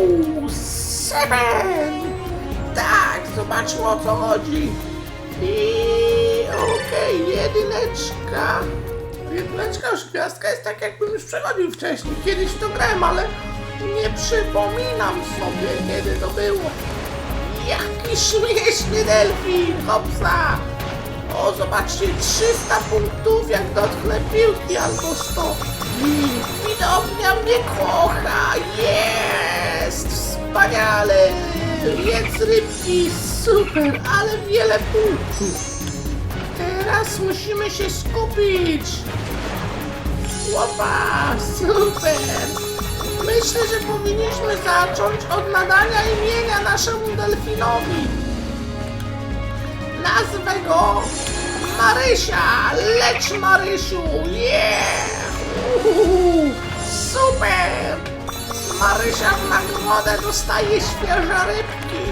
Show 7. Tak, zobaczmy o co chodzi. I okej, jedyneczka. Jedyneczka już gwiazdka jest tak jakbym już przechodził wcześniej. Kiedyś to grałem, ale nie przypominam sobie kiedy to było. Jaki śmieszny delfin, hopsa! O, zobaczcie, 300 punktów, jak dotknę piłki, albo 100. I widownia mnie kocha, jest! Wspaniale! Jedz rybki, super, ale wiele punktów. Teraz musimy się skupić. Łopa, super! Myślę, że powinniśmy zacząć od nadania imienia naszemu delfinowi. Nazwę go Marysia. Leć Marysiu, yeah! Uhu, super! Marysia w nagrodę dostaje świeże rybki.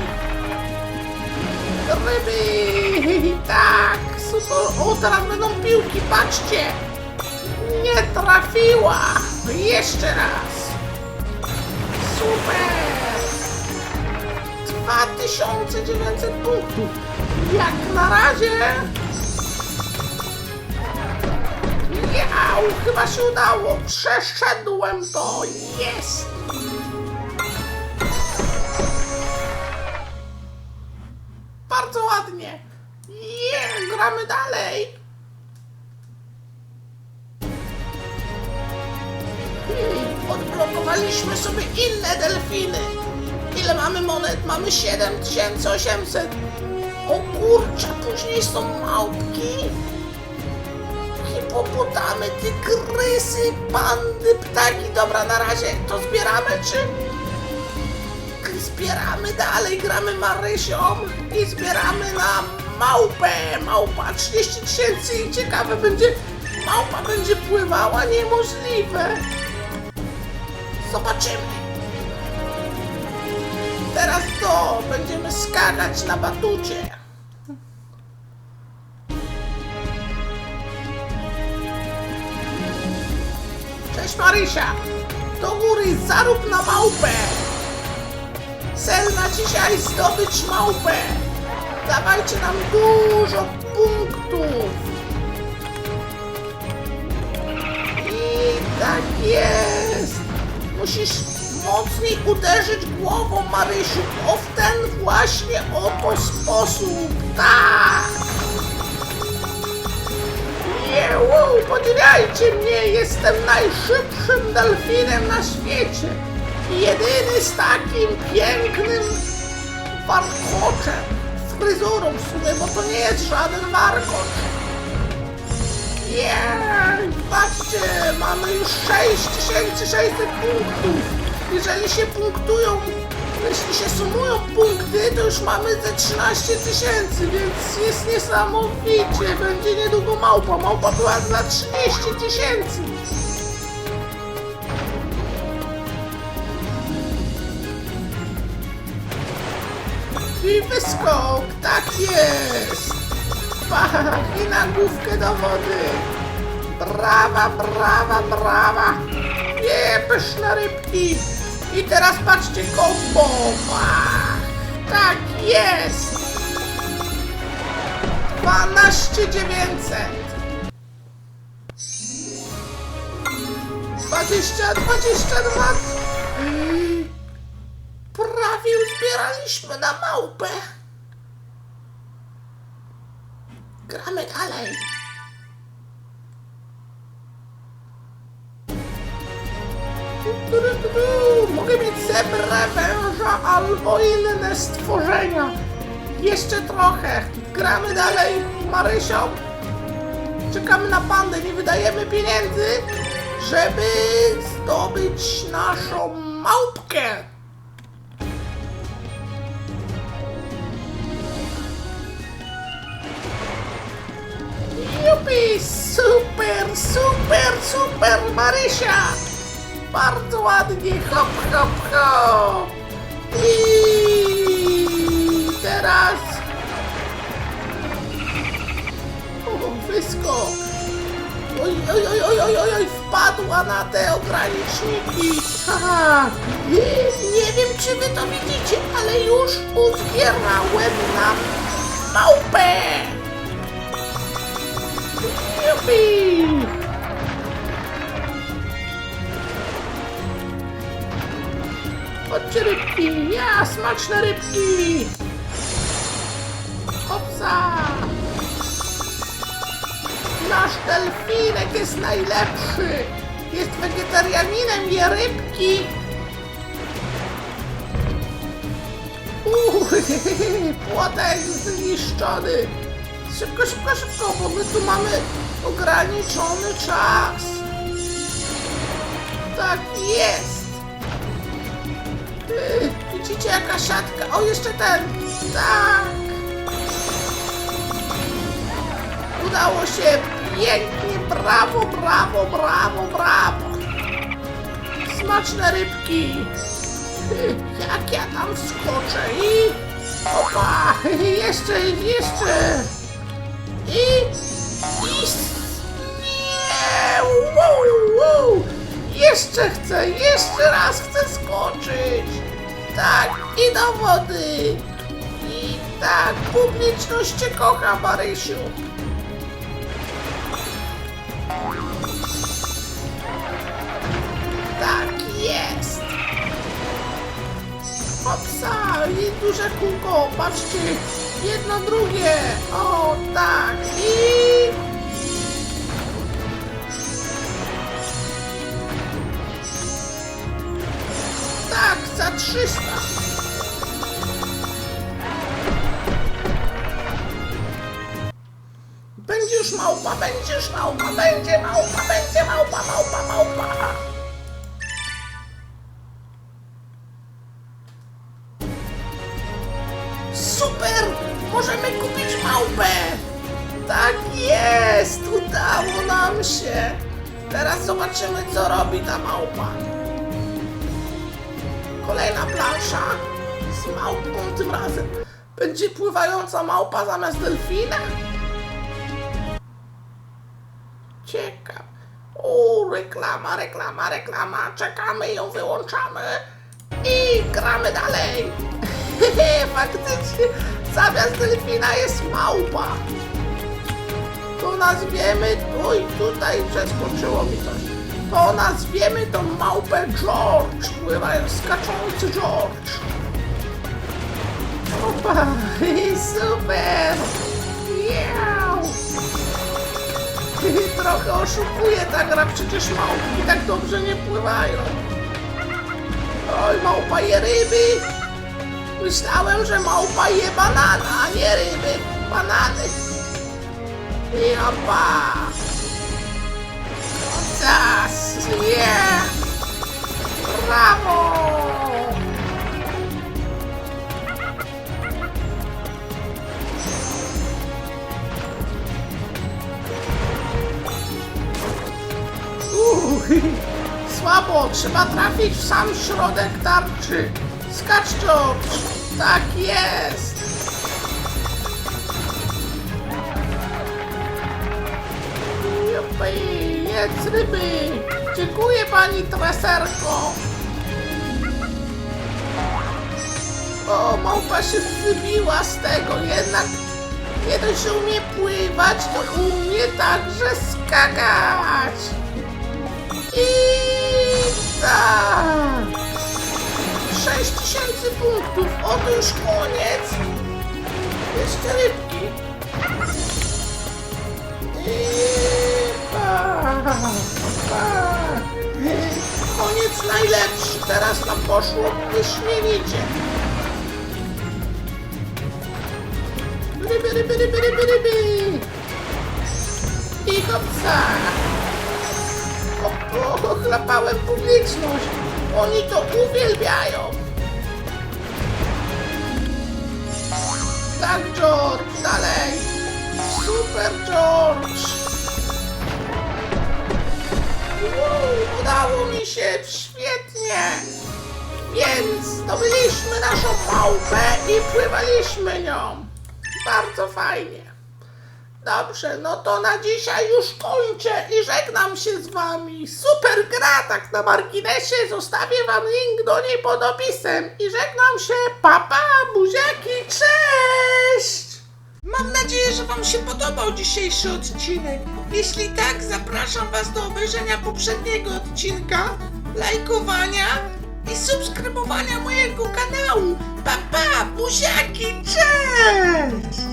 Ryby, tak, super. O, teraz będą piłki, patrzcie. Nie trafiła. Jeszcze raz. Super! 2900 punktów. Jak na razie. Miau, chyba się udało. Przeszedłem to. Jest! Gramy dalej. I odblokowaliśmy sobie inne delfiny. Ile mamy monet? Mamy 7800. O kurczę, później są małpki. Hipopotamy, tygrysy, pandy, ptaki. Dobra, na razie to zbieramy, czy... Zbieramy dalej, gramy Marysią i zbieramy na małpę. Małpa 30 tysięcy i ciekawe będzie, małpa będzie pływała, niemożliwe. Zobaczymy. Teraz to będziemy skakać na batucie. Cześć Marysia! Do góry zarób na małpę! Cel na dzisiaj zdobyć małpę! Dawajcie nam dużo punktów! I tak jest! Musisz mocniej uderzyć głową, Marysiu, o w ten właśnie oto sposób. Tak! Jeuu, podziwiajcie mnie, jestem najszybszym delfinem na świecie. Jedyny z takim pięknym warkoczem, fryzurą w bo to nie jest żaden warkocz. Jej, patrzcie, mamy już 6600 punktów. Jeżeli się punktują, jeśli się sumują punkty, to już mamy ze 13 tysięcy, więc jest niesamowicie. Będzie niedługo małpa. Małpa była za 30 tysięcy. I wyskok, tak jest. Pach, i na główkę do wody. Brawa, brawa, brawa. Nie, pyszne rybki. I teraz patrzcie, kombo. Tak jest. 12 900. 20, 22. Prawie uzbieraliśmy na małpę. Gramy dalej. Mogę mieć zebrę, węża albo inne stworzenia. Jeszcze trochę. Gramy dalej, Marysią. Czekamy na pandę, nie wydajemy pieniędzy, żeby zdobyć naszą małpkę. Super, super, super, Marysia! Bardzo ładnie, hop, hop, hop! I teraz... O, wyskok! Oj, oj, oj, oj, oj, oj, oj, wpadła na te ograniczniki. Haha. Nie wiem, czy wy to widzicie, ale już uzbierałem nam małpę. Jupi. Chodźcie rybki, ja, smaczne rybki. Hopsa. Nasz delfinek jest najlepszy. Jest wegetarianinem, je rybki. Uuu, płotek zniszczony. Szybko, szybko, szybko, bo my tu mamy ograniczony czas. Tak jest. Yy, Widzicie jaka siatka? O, jeszcze ten. Tak. Udało się pięknie, brawo, brawo, brawo, brawo. Smaczne rybki. Jak ja tam wskoczę i... Opa, jeszcze, jeszcze. I... Nie! Jeszcze chcę, jeszcze raz chcę skoczyć. Tak, i do wody. I tak, publiczność cię kocha, Marysiu. Tak jest! Hopsa! I duże kółko! Patrzcie! Jedno, drugie! O, tak! I... Tak, za 300! Będzie już małpa, będzie już małpa, będzie małpa, będzie małpa, małpa, małpa! Super! Możemy kupić małpę! Tak jest! Udało nam się! Teraz zobaczymy, co robi ta małpa. Kolejna plansza z małpą tym razem. Będzie pływająca małpa zamiast delfina? Ciekaw. O, reklama, reklama, reklama. Czekamy, ją wyłączamy. I gramy dalej. Faktycznie, zamiast delfina jest małpa. To nazwiemy... Oj, tutaj przeskoczyło mi coś. To nazwiemy tą małpę George. Pływają skaczący George. Opa, super. Miau. Trochę oszukuje ta gra, przecież małpki tak dobrze nie pływają. Oj, małpa je ryby. Myślałem, że małpa je banana, a nie ryby. Banany. I opa. Zas, yeah. Brawo. Słabo, trzeba trafić w sam środek tarczy. Skacz tak jest. Jupi, jedz ryby. Dziękuję pani treserko. O, małpa się wybiła z tego, jednak nie dość, że umie pływać, to umie także skakać. I tak. 6000 punktów. Oto już koniec. Jeszcze rybki. Koniec najlepszy. Teraz nam poszło wyśmienicie. Ryby, ryby, ryby, ryby, ryby. I hopsa. O, o, ochlapałem publiczność. Oni to uwielbiają. Tak, George, dalej. Super, George. Wow, udało mi się, świetnie. Więc zdobyliśmy naszą małpę i pływaliśmy nią. Bardzo fajnie. Dobrze, no to na dzisiaj już kończę i żegnam się z wami. Super gra, tak na marginesie. Zostawię wam link do niej pod opisem. I żegnam się. Papa, buziaki, Wam się podobał dzisiejszy odcinek. Jeśli tak, zapraszam Was do obejrzenia poprzedniego odcinka, lajkowania i subskrybowania mojego kanału. Pa, pa, buziaki, cześć!